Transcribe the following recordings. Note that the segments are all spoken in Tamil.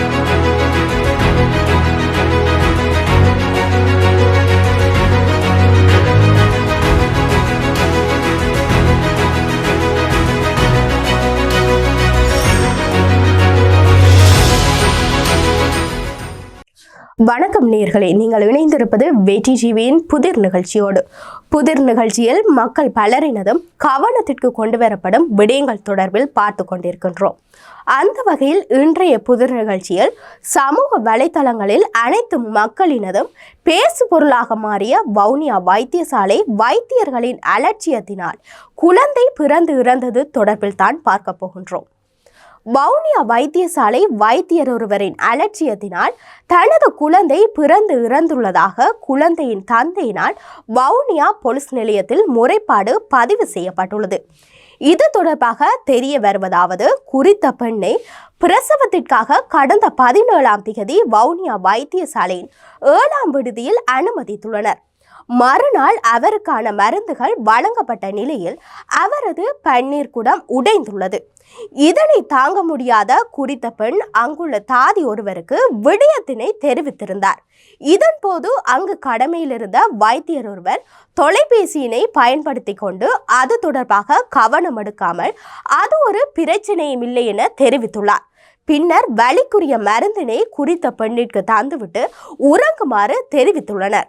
Thank you. வணக்கம் நேர்களே நீங்கள் இணைந்திருப்பது வெற்றி ஜீவியின் புதிர் நிகழ்ச்சியோடு. புதிர் நிகழ்ச்சியில் மக்கள் பலரினதும் கவனத்திற்கு கொண்டு வரப்படும் விடயங்கள் தொடர்பில் பார்த்து கொண்டிருக்கின்றோம். அந்த வகையில் இன்றைய புதிர் நிகழ்ச்சியில் சமூக வலைத்தளங்களில் அனைத்து மக்களினதும் பேசு பொருளாக மாறிய வவுனியா வைத்தியசாலை வைத்தியர்களின் அலட்சியத்தினால் குழந்தை பிறந்து இறந்தது தொடர்பில் தான் பார்க்க போகின்றோம். வவுனியா வைத்தியசாலை வைத்தியர் ஒருவரின் அலட்சியத்தினால் தனது குழந்தை பிறந்து இறந்துள்ளதாக குழந்தையின் தந்தையினால் வவுனியா போலீஸ் நிலையத்தில் முறைப்பாடு பதிவு செய்யப்பட்டுள்ளது. இது தொடர்பாக தெரிய வருவதாவது குறித்த பெண்ணை பிரசவத்திற்காக கடந்த பதினேழாம் தேதி வவுனியா வைத்தியசாலையின் ஏழாம் விடுதியில் அனுமதித்துள்ளனர். மறுநாள் அவருக்கான மருந்துகள் வழங்கப்பட்ட நிலையில் அவரது பன்னீர் குடம் உடைந்துள்ளது. இதனை தாங்க முடியாத குறித்த பெண் அங்குள்ள தாதி ஒருவருக்கு விடயத்தினை தெரிவித்திருந்தார். இதன் போது அங்கு கடமையில் இருந்த வைத்தியர் ஒருவர் தொலைபேசியினை பயன்படுத்தி கொண்டு அது தொடர்பாக கவனம் எடுக்காமல் அது ஒரு பிரச்சனையும் இல்லை என தெரிவித்துள்ளார். பின்னர் வலிக்குரிய மருந்தினை குறித்த பெண்ணிற்கு தந்துவிட்டு உறங்குமாறு தெரிவித்துள்ளனர்.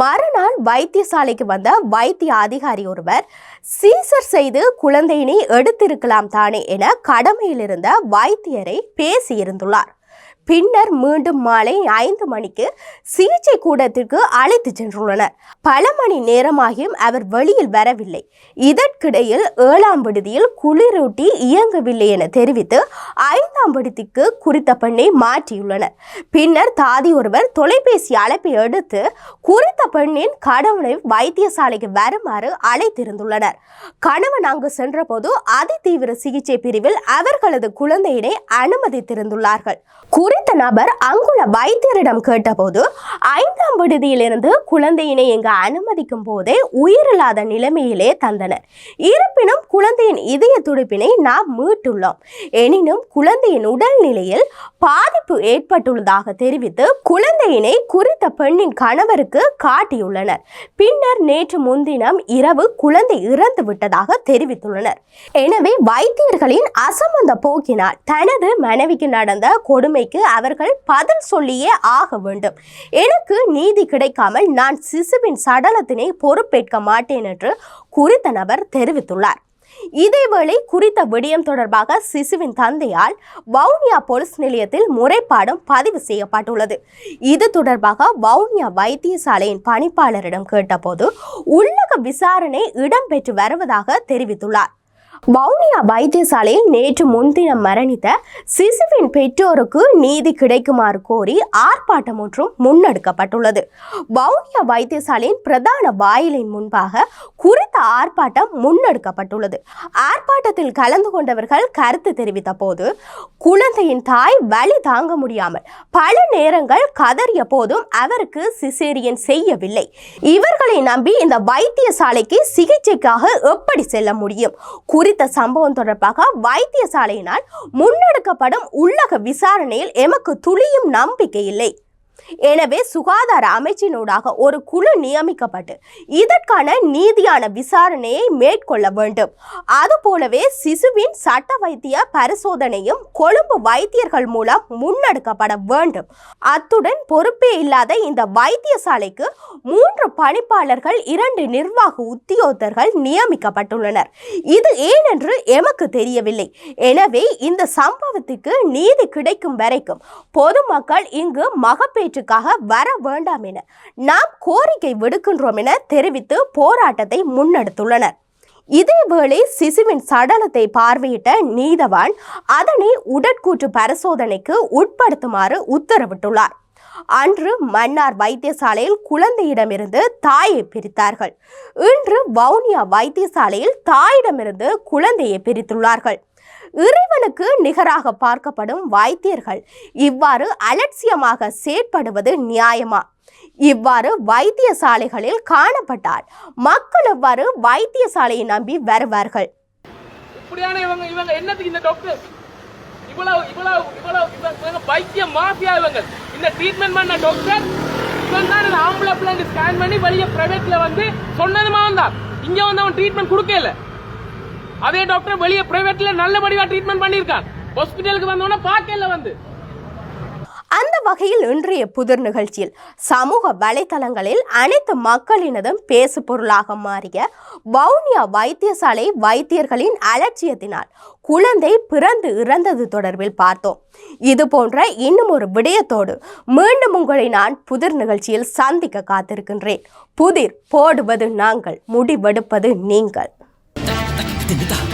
மறுநாள் வைத்தியசாலைக்கு வந்த வைத்திய அதிகாரி ஒருவர் சீசர் செய்து குழந்தையினை எடுத்திருக்கலாம் தானே என கடமையிலிருந்த வைத்தியரை பேசியிருந்துள்ளார். பின்னர் மீண்டும் மாலை ஐந்து மணிக்கு சிகிச்சை கூடத்திற்கு அழைத்து சென்றுள்ளனர். பல மணி நேரமாகியும் அவர் வெளியில் வரவில்லை. இதற்கிடையில் ஏழாம் விடுதியில் குளிரூட்டி இயங்கவில்லை என தெரிவித்து ஐந்தாம் விடுதிக்கு குறித்த பெண்ணை மாற்றியுள்ளனர். பின்னர் தாதி ஒருவர் தொலைபேசி அழைப்பை எடுத்து குறித்த பெண்ணின் கணவனை வைத்தியசாலைக்கு வருமாறு அழைத்திருந்துள்ளனர். கணவன் அங்கு சென்றபோது அதிதீவிர சிகிச்சை பிரிவில் அவர்களது குழந்தையினை அனுமதித்திருந்துள்ளார்கள். குறித்த நபர் அங்குள்ள வைத்தியரிடம் கேட்டபோது ஐந்தாம் விடுதியிலிருந்து குழந்தையினை இங்கு அனுமதிக்கும் போதே உயிரில்லாத நிலைமையிலே தந்தனர். இருப்பினும் குழந்தையின் இதய துடிப்பினை நாம் மீட்டுள்ளோம். எனினும் குழந்தையின் உடல்நிலையில் பாதிப்பு ஏற்பட்டுள்ளதாக தெரிவித்து குழந்தையினை குறித்த பெண்ணின் கணவருக்கு காட்டியுள்ளனர். பின்னர் நேற்று முன்தினம் இரவு குழந்தை இறந்து விட்டதாக தெரிவித்துள்ளனர். எனவே வைத்தியர்களின் அசம்பந்த போக்கினால் தனது மனைவிக்கு நடந்த கொடுமைக்கு அவர்கள் பதில் சொல்லியே ஆக வேண்டும். எனக்கு நீதி கிடைக்காமல் நான் சிசுவின் சடலத்தினை பொறுப்பேற்க மாட்டேன் என்று குறித்த நபர் தெரிவித்துள்ளார். இதேவேளை குறித்த விடயம் தொடர்பாக சிசுவின் தந்தையால் வவுனியா போலீஸ் நிலையத்தில் முறைப்பாடும் பதிவு செய்யப்பட்டுள்ளது. இது தொடர்பாக வவுனியா வைத்தியசாலையின் பணிப்பாளரிடம் கேட்டபோது உள்ளக விசாரணை இடம்பெற்று வருவதாக தெரிவித்துள்ளார். வவுனியா வைத்தியசாலையில் நேற்று முன்தினம் மரணித்த சிசுவின் பெற்றோருக்கு நீதி கிடைக்குமாறு கோரி ஆர்ப்பாட்டம் ஒன்றும் முன்னெடுக்கப்பட்டுள்ளது. வவுனியா வைத்தியசாலையின் பிரதான வாயிலின் முன்பாக குறித்த ஆர்ப்பாட்டம் முன்னெடுக்கப்பட்டுள்ளது. ஆர்ப்பாட்டத்தில் கலந்து கொண்டவர்கள் கருத்து தெரிவித்த போது குழந்தையின் தாய் வலி தாங்க முடியாமல் பல நேரங்கள் கதறிய போதும் அவருக்கு சிசேரியன் செய்யவில்லை. இவர்களை நம்பி இந்த வைத்தியசாலைக்கு சிகிச்சைக்காக எப்படி செல்ல முடியும்? குறித்த சம்பவம் தொடர்பாக வைத்தியசாலையினால் முன்னெடுக்கப்படும் உள்ளக விசாரணையில் எமக்கு துளியும் நம்பிக்கை இல்லை. எனவே சுகாதார அமைச்சினூடாக ஒரு குழு நியமிக்கப்பட்டு இதற்கான நீதியான விசாரணையை மேற்கொள்ள வேண்டும். அதுபோலவே சிசுவின் சட்ட வைத்திய பரிசோதனையும் கொழும்பு வைத்தியர்கள் மூலம் முன்னெடுக்கப்பட வேண்டும். அத்துடன் பொறுப்பே இல்லாத இந்த வைத்தியசாலைக்கு மூன்று பணிப்பாளர்கள் இரண்டு நிர்வாக உத்தியோகத்தர்கள் நியமிக்கப்பட்டுள்ளனர். இது ஏனென்று எமக்கு தெரியவில்லை. எனவே இந்த சம்பவத்துக்கு நீதி கிடைக்கும் வரைக்கும் பொதுமக்கள் இங்கு மகப்பேற்றுக்காக வர வேண்டாம் என நாம் கோரிக்கை விடுக்கின்றோம் என தெரிவித்து போராட்டத்தை முன்னெடுத்துள்ளனர். இதேவேளை சிசுவின் சடலத்தை பார்வையிட்ட நீதவான் அதனை உடற்கூற்று பரிசோதனைக்கு உட்படுத்துமாறு உத்தரவிட்டுள்ளார். அன்று மன்னார் வைத்தியசாலையில் குழந்தையிடமிருந்து தாயை பிரித்தார்கள். இன்று வவுனியா வைத்தியசாலையில் தாயிடமிருந்து குழந்தையை பிரித்துள்ளார்கள். இறைவனுக்கு நிகராக பார்க்கப்படும் வைத்தியர்கள். இவ்வாறு அலட்சியமாக செயற்படுவது நியாயமா? இவ்வாறு வைத்தியசாலைகளில் காணப்பட்டால் மக்கள் எவ்வாறு வைத்தியசாலையை நம்பி வருவார்கள்? இப்படியான இவங்க இவங்க என்னத்துக்கு இந்த டாக்டர் இவ்வளவு இவ்வளவு இவ்வளவு இவங்க பைத்திய மாஃபியா இவங்க. இந்த ட்ரீட்மெண்ட் பண்ண டாக்டர் இவன் தான் இந்த ஆம்பளை பிள்ளைங்க ஸ்கேன் பண்ணி வெளியே பிரைவேட்ல வந்து சொன்னதுமா வந்தான் இங்க வந்து அவன் ட்ரீட்மெண்ட் கொடுக்கல அதே டாக்டர் வெளியே பிரைவேட்ல நல்லபடியா ட்ரீட்மெண்ட் பண்ணியிருக்கான் ஹாஸ்பிட்டலுக்கு வந்தவொடனே பாக்கல வந்து. அந்த வகையில் இன்றைய புதிர் நிகழ்ச்சியில் சமூக வலைதளங்களில் அனைத்து மக்களினதும் பேசு பொருளாக மாறிய வவுனியா வைத்தியசாலை வைத்தியர்களின் அலட்சியத்தினால் குழந்தை பிறந்து இறந்தது தொடர்பில் பார்த்தோம். இது போன்ற இன்னும் ஒரு விடயத்தோடு மீண்டும் உங்களை நான் புதிர் நிகழ்ச்சியில் சந்திக்க காத்திருக்கின்றேன். புதிர் போடுவது நாங்கள் முடிவெடுப்பது நீங்கள். 等て出。